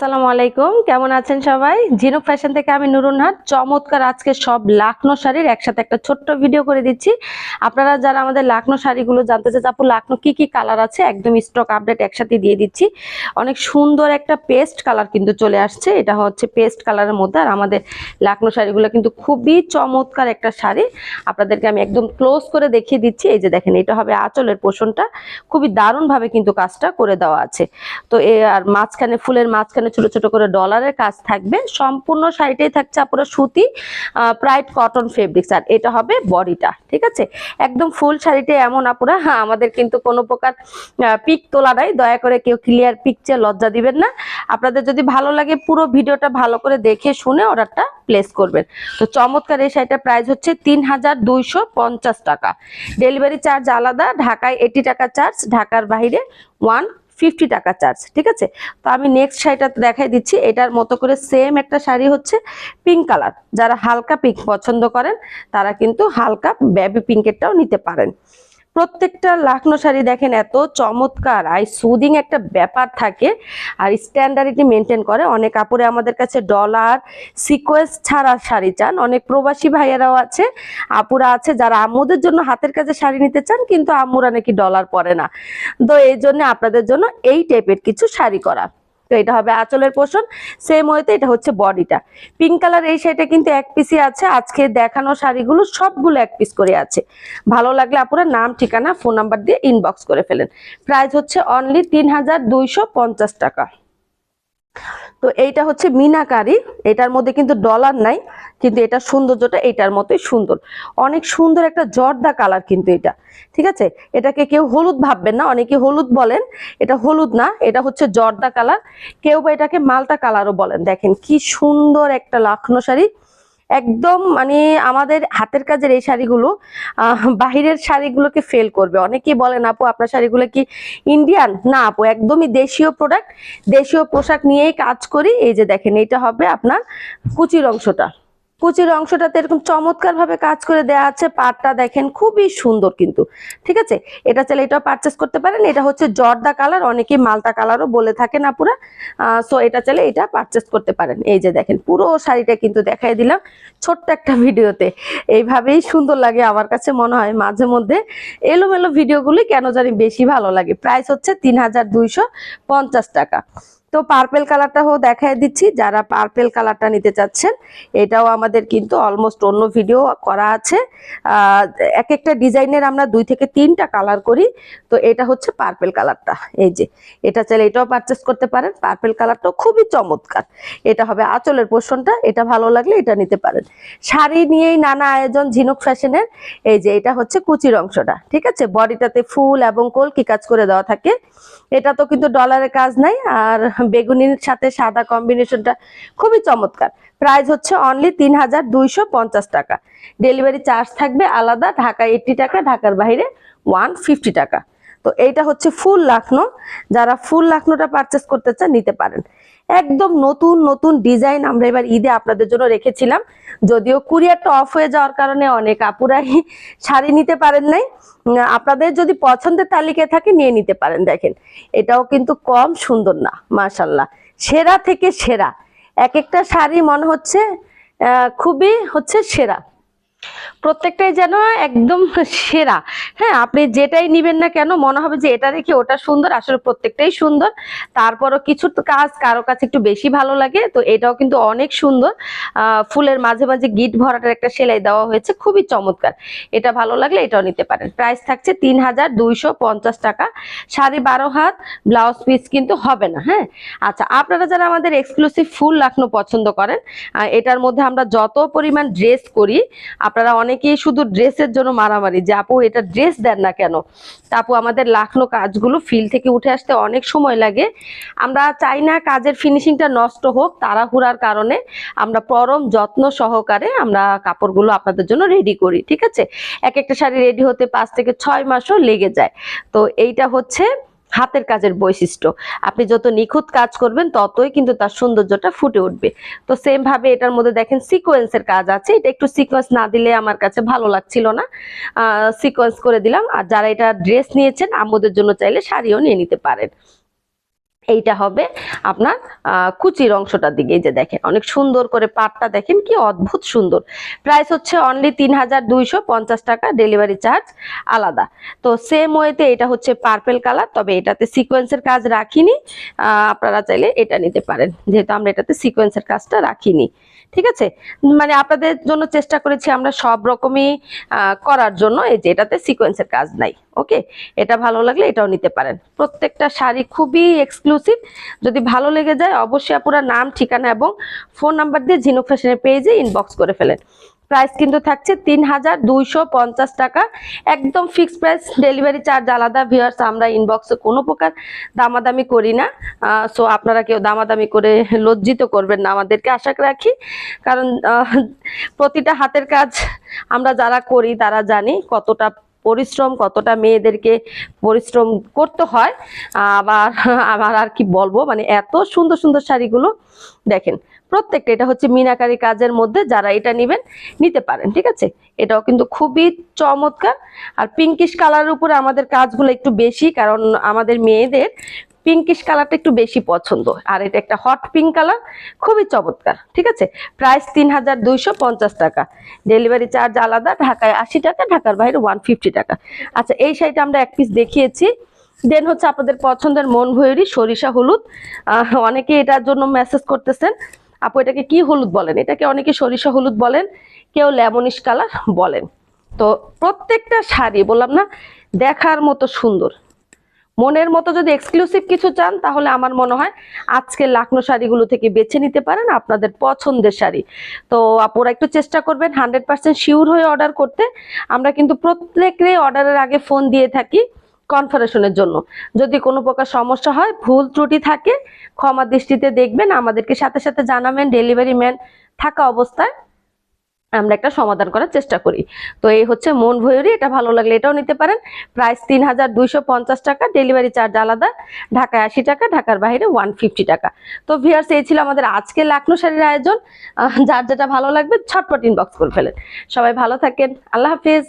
আসসালামু আলাইকুম। কেমন আছেন সবাই? ঝিনুক ফ্যাশন থেকে আমি নুরুনহাট। চমৎকার আজকে সব লাখনো শাড়ির একসাথে একটা ছোট্ট ভিডিও করে দিচ্ছি। আপনারা যারা আমাদের লাখনো শাড়িগুলো জানতে চান, আপু, লাখনো কি কি কালার আছে, একদম স্টক আপডেট একসাথে দিয়ে দিচ্ছি। অনেক সুন্দর একটা পেস্ট কালার কিন্তু চলে আসছে। এটা হচ্ছে পেস্ট কালারের মধ্যে। আর আমাদের লাখনো শাড়িগুলো কিন্তু খুবই চমৎকার একটা শাড়ি। আপনাদেরকে আমি একদম ক্লোজ করে দেখিয়ে দিচ্ছি। এই যে দেখেন, এটা হবে আঁচলের পোষণটা। খুবই দারুণভাবে কিন্তু কাজটা করে দেওয়া আছে। তো এ আর মাঝখানে, ফুলের মাঝখানে ছোট ছোট করে ডলারের কাজ থাকবে। সম্পূর্ণ শাড়িটাই থাকছে আপনার সুতি প্রাইড কটন ফেব্রিক্স আর এটা হবে বডিটা, ঠিক আছে? একদম ফুল শাড়িটা এমন আপুরা হ্যাঁ আমাদের কিন্তু কোনো প্রকার পিক তোলা নাই। দয়া করে কেউ ক্লিয়ার পিকচার লজ্জা দিবেন না। আপনাদের যদি ভালো লাগে পুরো ভিডিওটা ভালো করে দেখে শুনে অর্ডারটা প্লেস করবেন। তো চমৎকার এই শাড়িটার প্রাইস হচ্ছে তিন হাজার দুইশো পঞ্চাশ টাকা। ডেলিভারি চার্জ আলাদা, ঢাকায় এইটি টাকা চার্জ ঢাকার বাইরে ওয়ান ফিফটি টাকা চার্জ ঠিক আছে? তো আমি নেক্সট শাড়িটা দেখাই দিচ্ছি, এটার মতো করে সেম একটা শাড়ি হচ্ছে পিঙ্ক কালার যারা হালকা পিঙ্ক পছন্দ করেন, তারা কিন্তু হালকা বেবি পিঙ্কেরটাও নিতে পারেন। প্রত্যেকটা লাখনো শাড়ি দেখেন, এত চমৎকার। আই সুদিং একটা ব্যাপার থাকে। আর স্ট্যান্ডার্ডিটি মেনটেন করে। অনেক কাপড়ে আমাদের কাছে ডলার সিকোয়েন্স ছাড়া শাড়ি চান। অনেক প্রবাসী ভাইয়েরাও আছে, আপুরা আছে, যারা আম্মুদের জন্য হাতের কাছে শাড়ি নিতে চান, কিন্তু আম্মুরা নাকি ডলার পরে না। তো এই জন্য আপনাদের জন্য এই টাইপের কিছু শাড়ি করা। তো এটা হবে আঁচলের পোষণ। সেম ওয়েতে এটা হচ্ছে বডিটা। পিঙ্ক কালার এই শাড়িটা কিন্তু এক পিসই আছে। আজকে দেখানো শাড়িগুলো সবগুলো এক পিস করে আছে। ভালো লাগলে আপনারা নাম, ঠিকানা ফোন নাম্বার দিয়ে ইনবক্স করে ফেলেন। প্রাইস হচ্ছে অনলি তিন হাজার দুইশো পঞ্চাশ টাকা। তো এইটা হচ্ছে মিনাকারি। এটার মধ্যে কিন্তু ডলার নাই, কিন্তু এটা সৌন্দর্যটা এটার মতোই সুন্দর। অনেক সুন্দর একটা জর্দা কালার কিন্তু এটা, ঠিক আছে? এটাকে কেউ হলুদ ভাববেন না, অনেকে হলুদ বলেন। এটা হলুদ না, এটা হচ্ছে জর্দা কালার কেউ বা এটাকে মালটা কালারও বলেন। দেখেন কি সুন্দর একটা লাখনো শাড়ি। একদম মানে আমাদের হাতের কাজের এই শাড়িগুলো বাহিরের শাড়িগুলোকে ফেল করবে। অনেকেই বলেন, আপু, আপনার শাড়িগুলো কি ইন্ডিয়ান না, আপু, একদমই দেশীয় প্রোডাক্ট দেশীয় পোশাক নিয়েই কাজ করি। এই যে দেখেন এটা হবে আপনার কুচির অংশটা। কুচির অংশটাতে এরকম চমৎকার ভাবে কাজ করে দেওয়া আছে। পাটটা দেখেন খুবই সুন্দর কিন্তু। ঠিক আছে? এটা চাইলে এটাও পারচেস করতে পারেন। এটা হচ্ছে জর্দা কালার, অনেকেই মালটা কালারও বলে থাকেন আপুরা। সো এটা চাইলে এটা পারচেস করতে পারেন। এই যে দেখেন, পুরো শাড়িটা কিন্তু দেখাই দিলাম ছোট্ট একটা ভিডিওতে। এইভাবেই সুন্দর লাগে আমার কাছে মনে হয় মাঝে মধ্যে। এলোমেলো ভিডিওগুলি কেন জানি বেশি ভালো লাগে। প্রাইস হচ্ছে তিন হাজার দুইশো পঞ্চাশ টাকা। তো পার্পেল কালারটাও দেখাই দিচ্ছি। যারা পার্পেল কালারটা নিতে চাচ্ছেন, এটাও আমাদের কিন্তু অলমোস্ট অন্য ভিডিও করা আছে। এক একটা ডিজাইনের আমরা দুই থেকে তিনটা কালার করি। তো এটা হচ্ছে পার্পেল কালারটা এই যে, এটা চাইলে এটাও পারচেস করতে পারেন। পার্পেল কালারটাও খুবই চমৎকার। এটা হবে আঁচলের পোষণটা এটা ভালো লাগলে এটা নিতে পারেন। শাড়ি নিয়েই নানা আয়োজন ঝিনুক ফ্যাশনের এই যে, এটা হচ্ছে কুচির অংশটা। ঠিক আছে? বডিটাতে ফুল এবং কলকি কাজ করে দেওয়া থাকে। এটা তো কিন্তু ডলারের কাজ নাই, আর বেগুনির সাথে সাদা কম্বিনেশনটা খুবই চমৎকার। প্রাইস হচ্ছে অনলি তিন হাজার দুইশো পঞ্চাশ টাকা। ডেলিভারি চার্জ থাকবে আলাদা ঢাকা এইটটি টাকা, ঢাকার বাইরে ওয়ান ফিফটি টাকা। তো এইটা হচ্ছে ফুল লাখনো। যারা ফুল লাখনোটা পারচেস করতে চান, নিতে পারেন। একদম নতুন নতুন ডিজাইন আমরা এবার ঈদে আপনাদের জন্য রেখেছিলাম। যদিও কুরিয়ারটা অফ হয়ে যাওয়ার কারণে অনেক আপুরাই শাড়ি নিতে পারেন নাই। আপনাদের যদি পছন্দের তালিকায় থাকে, নিয়ে নিতে পারেন, দেখেন। এটাও কিন্তু কম সুন্দর না মাশাল্লাহ সেরা থেকে সেরা। এক একটা শাড়ি মনে হচ্ছে খুবই হচ্ছে সেরা। প্রত্যেকটাই যেন একদম সেরা। হ্যাঁ আপনি যেটাই নিবেন না কেন, মনে হবে যে এটা রেখে ওটা সুন্দর, আসলে প্রত্যেকটাই সুন্দর। তারপরও কিছু কাজ কারও কাছে একটু বেশি ভালো লাগে, তো এটাও কিন্তু অনেক সুন্দর। ফুলের মাঝে মাঝে গিট ভরাটার একটা সেলাই দেওয়া হয়েছে, খুবই চমৎকার। এটা ভালো লাগলে এটাও নিতে পারেন। প্রাইস থাকছে তিন হাজার দুইশো পঞ্চাশ টাকা। শাড়ি বারো হাত, ব্লাউজ পিস কিন্তু হবে না হ্যাঁ? আচ্ছা আপনারা যারা আমাদের এক্সক্লুসিভ ফুল লাখনো পছন্দ করেন এটার মধ্যে আমরা যত পরিমাণ ড্রেস করি আপনারা অনেকেই শুধু ড্রেসের জন্য মারামারি, যে আপু এটা ড্রেস দেন না কেন? তা আপু আমাদের লাখনো কাজগুলো ফিল থেকে উঠে আসতে অনেক সময় লাগে। আমরা চাই না কাজের ফিনিশিংটা নষ্ট হোক, তাড়াহুড়ার কারণে আমরা পরম যত্ন সহকারে আমরা কাপড়গুলো আপনাদের জন্য রেডি করি, ঠিক আছে? এক একটা শাড়ি রেডি হতে পাঁচ থেকে ছয় মাসও লেগে যায়। তো এইটা হচ্ছে হাতের কাজের বৈশিষ্ট্য। আপনি যত নিখুঁত কাজ করবেন, ততই কিন্তু তার সৌন্দর্যটা ফুটে উঠবে। তো সেম ভাবে এটার মধ্যে দেখেন সিকোয়েন্সের কাজ আছে। এটা একটু সিকোয়েন্স না দিলে আমার কাছে ভালো লাগছিল না। সিকোয়েন্স করে দিলাম। আর যারা এটা ড্রেস নিয়েছেন, আমাদের জন্য চাইলে শাড়িও নিয়ে নিতে পারেন। এইটা হবে আপনার কুচির অংশটার দিকে। যে দেখেন, অনেক সুন্দর করে পাটটা দেখেন, কি অদ্ভুত সুন্দর। প্রাইস হচ্ছে অনলি তিন হাজার দুইশো পঞ্চাশ টাকা ডেলিভারি চার্জ আলাদা। তো সেম ওয়েতে এটা হচ্ছে পার্পেল কালার তবে এটাতে সিকোয়েন্সের কাজ রাখিনি। আপনারা চাইলে এটা নিতে পারেন। যেহেতু আমরা এটাতে সিকোয়েন্সের কাজটা রাখিনি। ঠিক আছে? মানে আপনাদের জন্য চেষ্টা করেছি আমরা সব রকমই করার জন্য। এই যে এটাতে সিকোয়েন্সের কাজ নাই, ওকে? এটা ভালো লাগলে এটাও নিতে পারেন। প্রত্যেকটা শাড়ি খুবই এক্সক্লুসিভ যদি ভালো লেগে যায়, অবশ্যই আপনার নাম, ঠিকানা এবং ফোন নাম্বার দিয়ে ঝিনুক ফ্যাশনের পেজে ইনবক্স করে ফেলেন। প্রাইস কিন্তু থাকছে তিন হাজার দুইশো পঞ্চাশ টাকা। একদম ফিক্সড প্রাইস ডেলিভারি চার্জ আলাদা ভিওয়ার্স আমরা ইনবক্সে কোনো প্রকার দামাদামি করি না। সো আপনারা কেউ দামাদামি করে লজ্জিত করবেন না আমাদেরকে, আশা রাখি। কারণ প্রতিটা হাতের কাজ আমরা যারা করি তারা জানি কতটা পরিশ্রম কতটা মেয়েদেরকে পরিশ্রম করতে হয়, আবার আমার আর কি বলব মানে এত সুন্দর সুন্দর শাড়িগুলো দেখেন, প্রত্যেকটা এটা হচ্ছে মিনাকারি কাজের মধ্যে যারা এটা নেবেন, নিতে পারেন, ঠিক আছে? এটাও কিন্তু খুবই চমৎকার, আর পিঙ্কিশ কালারের উপরে আমাদের কাজগুলো একটু বেশি, কারণ আমাদের মেয়েদের পিঙ্কিশ কালারটা একটু বেশি পছন্দ। আর এটা একটা হট পিঙ্ক কালার খুবই চমৎকার, ঠিক আছে? প্রাইস তিন হাজার দুইশো পঞ্চাশ টাকা। ডেলিভারি চার্জ আলাদা, ঢাকায় আশি টাকা, ঢাকার বাইরে ওয়ান টাকা। আচ্ছা এই শাড়িটা আমরা এক পিস দেখিয়েছি। দেন হচ্ছে আপনাদের পছন্দের মন ভৈরি সরিষা হলুদ। অনেকে এটার জন্য মেসেজ করতেছেন। আপু, এটাকে কি হলুদ বলেন? এটাকে অনেকে সরিষা হলুদ বলেন, কেউ লেমনিশ কালার বলেন। তো প্রত্যেকটা শাড়ি, বললাম না, দেখার মতো সুন্দর। মনের মতো যদি এক্সক্লুসিভ কিছু চান, তাহলে আমার মনে হয় আজকে লাকনো শাড়িগুলো থেকে বেছে নিতে পারেন আপনাদের পছন্দের শাড়ি। তো আপুরা একটু চেষ্টা করবেন হান্ড্রেড পার্সেন্ট শিওর হয়ে অর্ডার করতে। আমরা কিন্তু প্রত্যেকেরই অর্ডারের আগে ফোন দিয়ে থাকি কনফারেশনের জন্য। যদি কোনো প্রকার সমস্যা হয়, ভুল ত্রুটি থাকে, ক্ষমা দৃষ্টিতে দেখবেন, আমাদেরকে সাথে সাথে জানাবেন ডেলিভারি ম্যান থাকা অবস্থায়। আমরা একটা সমাধান করার চেষ্টা করি। তো এই হচ্ছে মন ভয়ুরি এটা ভালো লাগলে এটাও নিতে পারেন। প্রাইস তিন হাজার দুইশো পঞ্চাশ টাকা ডেলিভারি চার্জ আলাদা, ঢাকায় আশি টাকা, ঢাকার বাইরে ওয়ান টাকা। তো ভিয়ার্স এই ছিল আমাদের আজকে লাকনো শাড়ির আয়োজন। যার যেটা ভালো লাগবে, ছটপট ইনবক্স করে ফেলেন। সবাই ভালো থাকেন, আল্লাহ হাফিজ।